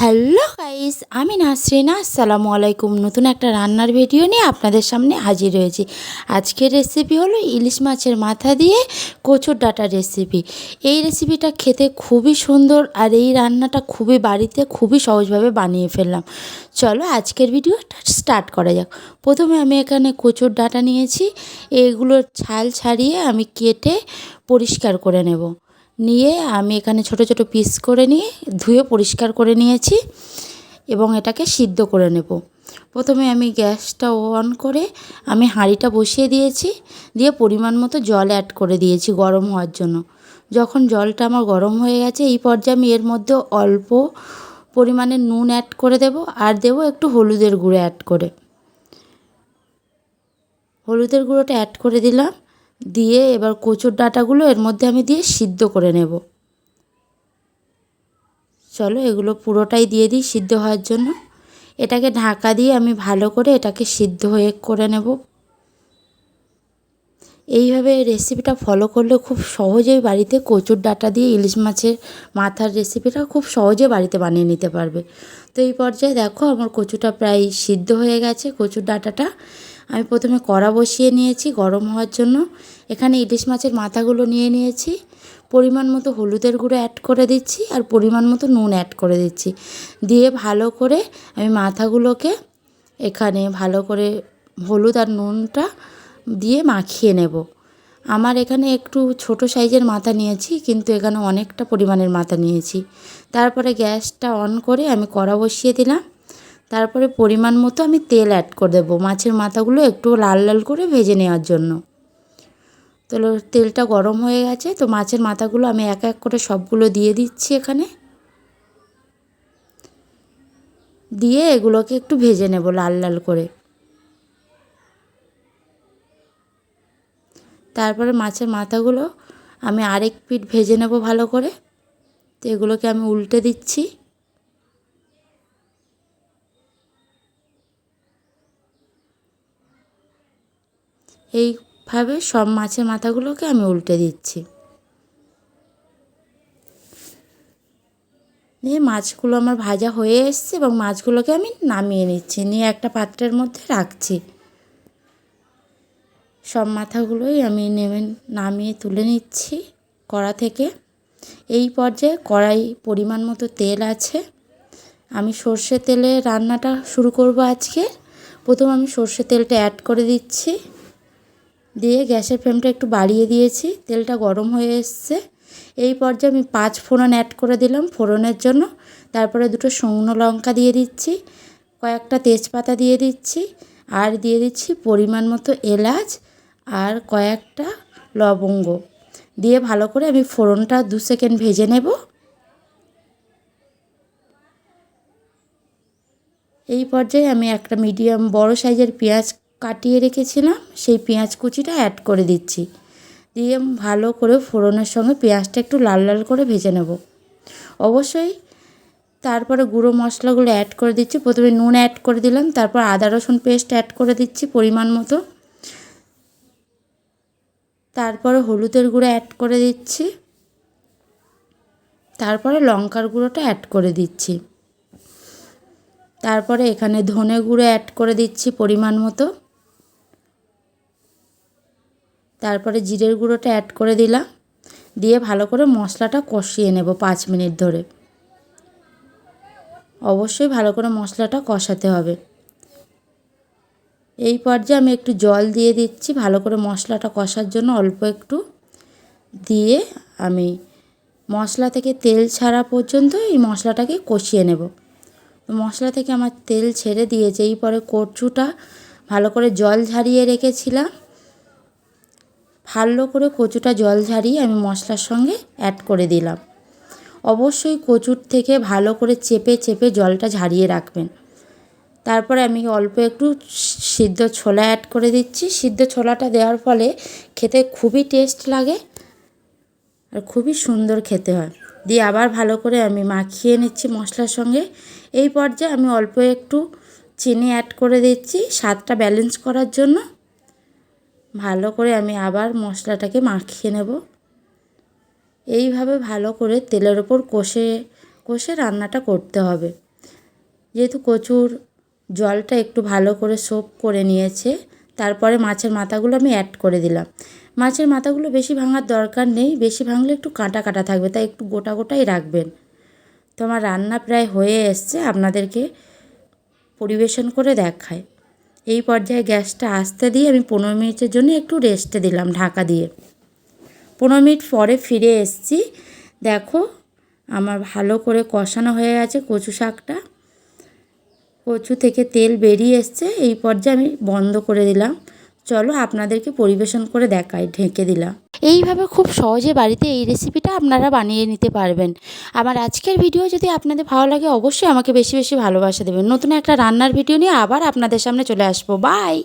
Hello guys, আমি নাসরিনা। আসসালামু আলাইকুম। নতুন একটা রান্নার ভিডিও নিয়ে আপনাদের সামনে হাজির হয়েছি। আজকের রেসিপি হলো ইলিশ মাছের মাথা দিয়ে কচুর ডাটা রেসিপি এই রেসিপিটা খেতে খুবই সুন্দর আর এই রান্নাটা খুবই বাড়িতে খুবই সহজভাবে বানিয়ে ফেললাম। চলো আজকের ভিডিওটা স্টার্ট করা যাক। প্রথমে আমি এখানে কচুর ডাটা নিয়েছি। এগুলোর ছাল ছাড়িয়ে আমি কেটে পরিষ্কার করে নেব। নিয়ে আমি এখানে ছোট ছোট পিস করে নিয়ে ধুয়ে পরিষ্কার করে নিয়েছি এবং এটাকে সিদ্ধ করে নেব। প্রথমে আমি গ্যাসটা অন করে আমি হাঁড়িটা বসিয়ে দিয়েছি, দিয়ে পরিমাণ মতো জল অ্যাড করে দিয়েছি গরম হওয়ার জন্য। যখন জলটা আমার গরম হয়ে গেছে, এই পর্যায়ে আমি এর মধ্যে অল্প পরিমাণে নুন অ্যাড করে দেব আর দেবো একটু হলুদের গুঁড়ো অ্যাড করে। হলুদের গুঁড়োটা অ্যাড করে দিলাম। দিয়ে এবার কচুর ডাঁটাগুলো এর মধ্যে আমি দিয়ে সিদ্ধ করে নেব। চলো এগুলো পুরোটাই দিয়ে দিই সিদ্ধ হওয়ার জন্য। এটাকে ঢাকা দিয়ে আমি ভালো করে এটাকে সিদ্ধ হয়ে করে নেব। এইভাবে রেসিপিটা ফলো করলে খুব সহজেই বাড়িতে কচুর ডাঁটা দিয়ে ইলিশ মাছের মাথার রেসিপিটা খুব সহজে বাড়িতে বানিয়ে নিতে পারবে। তো এই পর্যায়ে দেখো আমার কচুটা প্রায় সিদ্ধ হয়ে গেছে, কচুর ডাঁটাটা। আমি প্রথমে কড়া বসিয়ে নিয়েছি গরম হওয়ার জন্য। এখানে ইলিশ মাছের মাথাগুলো নিয়ে নিয়েছি। পরিমাণ মতো হলুদের গুঁড়ো অ্যাড করে দিচ্ছি আর পরিমাণ মতো নুন অ্যাড করে দিচ্ছি। দিয়ে ভালো করে আমি মাথাগুলোকে এখানে ভালো করে হলুদ আর নুনটা দিয়ে মাখিয়ে নেব। আমার এখানে একটু ছোট সাইজের মাথা নিয়েছি, কিন্তু এখানে অনেকটা পরিমাণের মাথা নিয়েছি। তারপরে গ্যাসটা অন করে আমি কড়া বসিয়ে দিলাম। তারপরে পরিমাণ মতো আমি তেল অ্যাড করে দেবো। মাছের মাথাগুলো একটু লাল লাল করে ভেজে নেওয়ার জন্য। তো তেলটা গরম হয়ে গেছে, তো মাছের মাথাগুলো আমি এক এক করে সবগুলো দিয়ে দিচ্ছি এখানে। দিয়ে এগুলোকে একটু ভেজে নেব লাল লাল করে। তারপরে মাছের মাথাগুলো আমি আরেক পিঠ ভেজে নেব ভালো করে। তো এগুলোকে আমি উল্টে দিচ্ছি। এইভাবে সব মাছের মাথাগুলোকে আমি উল্টে দিচ্ছি। নিয়ে মাছগুলো আমার ভাজা হয়ে এসছে এবং মাছগুলোকে আমি নামিয়ে নিচ্ছি। নিয়ে একটা পাত্রের মধ্যে রাখছি। সব মাথাগুলোই আমি নেমে নামিয়ে তুলে নিচ্ছি কড়া থেকে। এই পর্যায়ে কড়াই পরিমাণ মতো তেল আছে। আমি সর্ষে তেলে রান্নাটা শুরু করব আজকে। প্রথম আমি সর্ষে তেলটা অ্যাড করে দিচ্ছি। দিয়ে গ্যাসের ফ্লেমটা একটু বাড়িয়ে দিয়েছি, তেলটা গরম হয়ে এসছে। এই পর্যায়ে আমি পাঁচ ফোড়ন অ্যাড করে দিলাম ফোড়নের জন্য। তারপরে দুটো শুকনো লঙ্কা দিয়ে দিচ্ছি, কয়েকটা তেজপাতা দিয়ে দিচ্ছি, আর দিয়ে দিচ্ছি পরিমাণ মতো এলাচ আর কয়েকটা লবঙ্গ। দিয়ে ভালো করে আমি ফোড়নটা দু সেকেন্ড ভেজে নেব। এই পর্যায়ে আমি একটা মিডিয়াম বড় সাইজের পেঁয়াজ কাটিয়ে রেখেছিলাম, সেই পেঁয়াজ কুচিটা অ্যাড করে দিচ্ছি। দিয়ে ভালো করে ফোড়নের সঙ্গে পেঁয়াজটা একটু লাল লাল করে ভেজে নেব। অবশ্যই তারপরে গুঁড়ো মশলাগুলো অ্যাড করে দিচ্ছি। প্রথমে নুন অ্যাড করে দিলাম, তারপর আদা, রসুন পেস্ট অ্যাড করে দিচ্ছি পরিমাণ মতো। তারপরে হলুদের গুঁড়ো অ্যাড করে দিচ্ছি। তারপরে লঙ্কার গুঁড়োটা অ্যাড করে দিচ্ছি। তারপরে এখানে ধনে গুঁড়ো অ্যাড করে দিচ্ছি পরিমাণ মতো। তারপরে জিরের গুঁড়োটা অ্যাড করে দিলাম। দিয়ে ভালো করে মশলাটা কষিয়ে নেব পাঁচ মিনিট ধরে। অবশ্যই ভালো করে মশলাটা কষাতে হবে। এই পর্যায়ে আমি একটু জল দিয়ে দিচ্ছি। ভালো করে মশলাটা কষার জন্য অল্প একটু দিয়ে আমি মশলা থেকে তেল ছাড়া পর্যন্ত এই মশলাটাকে কষিয়ে নেব। মশলা থেকে আমার তেল ছেড়ে দিয়েছে। এই পরে কচুটা ভালো করে জল ঝারিয়ে রেখেছিলাম। ভালো করে কচুটা জল ঝারিয়ে আমি মশলার সঙ্গে অ্যাড করে দিলাম। অবশ্যই কচুর থেকে ভালো করে চেপে চেপে জলটা ঝারিয়ে রাখবেন। তারপরে আমি অল্প একটু সিদ্ধ ছোলা অ্যাড করে দিচ্ছি। সিদ্ধ ছোলাটা দেওয়ার ফলে খেতে খুবই টেস্ট লাগে আর খুবই সুন্দর খেতে হয়। দিয়ে আবার ভালো করে আমি মাখিয়ে নিচ্ছি মশলার সঙ্গে। এই পর্যায়ে আমি অল্প একটু চিনি অ্যাড করে দিচ্ছি। স্বাদটা ব্যালেন্স করার জন্য ভালো করে আমি আবার মশলাটাকে মাখিয়ে নেব। এইভাবে ভালো করে তেলের ওপর কষে কষে রান্নাটা করতে হবে। যেহেতু কচুর জলটা একটু ভালো করে সোপ করে নিয়েছে, তারপরে মাছের মাথাগুলো আমি অ্যাড করে দিলাম। মাছের মাথাগুলো বেশি ভাঙার দরকার নেই, বেশি ভাঙলে একটু কাঁটা কাঁটা থাকবে, তাই একটু গোটা গোটাই রাখবেন। তো আমার রান্না প্রায় হয়ে এসছে, আপনাদেরকে পরিবেশন করে দেখায়। এই পর্যায়ে গ্যাসটা আসতে দিয়ে আমি পনেরো মিনিটের জন্য একটু রেস্টে দিলাম ঢাকা দিয়ে। পনেরো মিনিট পরে ফিরে এসছি। দেখো, আমার ভালো করে কষানো হয়ে গেছে কচু শাকটা। কচু থেকে তেল বেরিয়ে এসছে, এই পর্যায়ে আমি বন্ধ করে দিলাম। চলো আপনাদেরকে পরিবেশন করে দেখাই, ঢেকে দিলাম। এইভাবে খুব সহজে বাড়িতে এই রেসিপিটা আপনারা বানিয়ে নিতে পারবেন। আমার আজকের ভিডিও যদি আপনাদের ভালো লাগে, অবশ্যই আমাকে বেশি বেশি ভালোবাসা দেবেন। নতুন একটা রান্নার ভিডিও নিয়ে আবার আপনাদের সামনে চলে আসব। বাই